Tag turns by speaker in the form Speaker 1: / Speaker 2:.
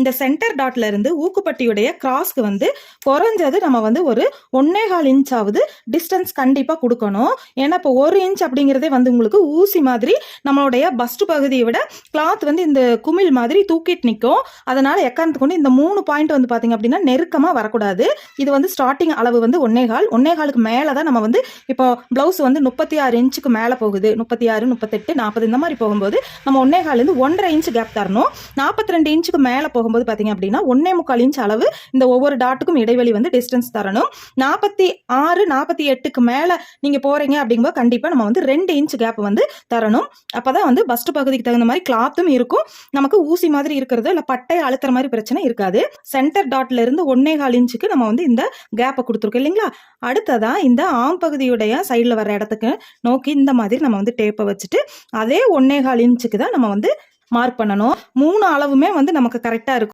Speaker 1: இந்த சென்டர் டாட்ல இருந்து ஊக்குப்பட்டியுடைய கிராஸ்க்கு வந்து குறைஞ்சது நம்ம வந்து ஒரு ஒன்னே கால் இன்ச் ஆகுது டிஸ்டன்ஸ் கண்டிப்பாக கொடுக்கணும். ஏன்னா இப்போ ஒரு இன்ச் அப்படிங்கிறதே வந்து உங்களுக்கு ஊசி மாதிரி நம்மளுடைய பஸ்ட் பகுதியை விட கிளாத் வந்து இந்த குமிழ் மாதிரி தூக்கிட்டு நிற்கும் அதனால எக்காரணத்து கொண்டு இந்த மூணு பாயிண்ட் வந்து பார்த்தீங்க அப்படின்னா நெருக்கமாக வரக்கூடாது. இது வந்து ஸ்டார்டிங் அளவு வந்து ஒன்னே கால் ஒன்னே காலுக்கு மேலே தான் நம்ம வந்து இப்போ ப்ளவுஸ் வந்து முப்பத்தி ஆறு இன்ச்சுக்கு மேலே போகுது. முப்பத்தி ஆறு முப்பத்தெட்டு நாற்பது இந்த மாதிரி போகும்போது நம்ம ஒன்னே கால்லேருந்து ஒன்றரை இன்ச் கேப் தரணும். நாற்பத்தி ரெண்டு இன்ச்சுக்கு மேலே போகும்போது பார்த்தீங்க அப்படின்னா ஒன்னே முக்கால் இன்ச் அளவு இந்த ஒவ்வொரு டாட்டுக்கும் இடைவெளி வந்து டிஸ்டன்ஸ் தரணும். நாற்பத்தி ஆறு நாற்பத்தி எட்டுக்கு மேலே நீங்கள் போகிறீங்க அப்படிங்கும்போது கண்டிப்பாக நம்ம வந்து ரெண்டு இன்ச் கேப் வந்து தரணும். அப்போ தான் வந்து பஸ்ட் பகுதிக்கு தகுந்த மாதிரி கிளாத்தும் இருக்கும். நமக்கு ஊசி மாதிரி இருக்கிறது இல்லை பட்டை அழுத்துற மாதிரி பிரச்சனை இருக்காது. சென்டர் டாட்ல இருந்து ஒன்னே கால் இன்ச்சுக்கு நம்ம வந்து இந்த கேப்பை கொடுத்துருக்கோம் இல்லைங்களா? அடுத்ததா இந்த ஆம் பகுதியுடைய சைடில் வர இடத்துக்கு நோக்கி இந்த மாதிரி நம்ம வந்து டேப்பை வச்சுட்டு அதே ஒன்னே கால் இன்ச்சுக்கு தான் நம்ம வந்து மார்க் பண்ணணும். மூணு அளவுமே வந்து நமக்கு கரெக்டாக இருக்கும்.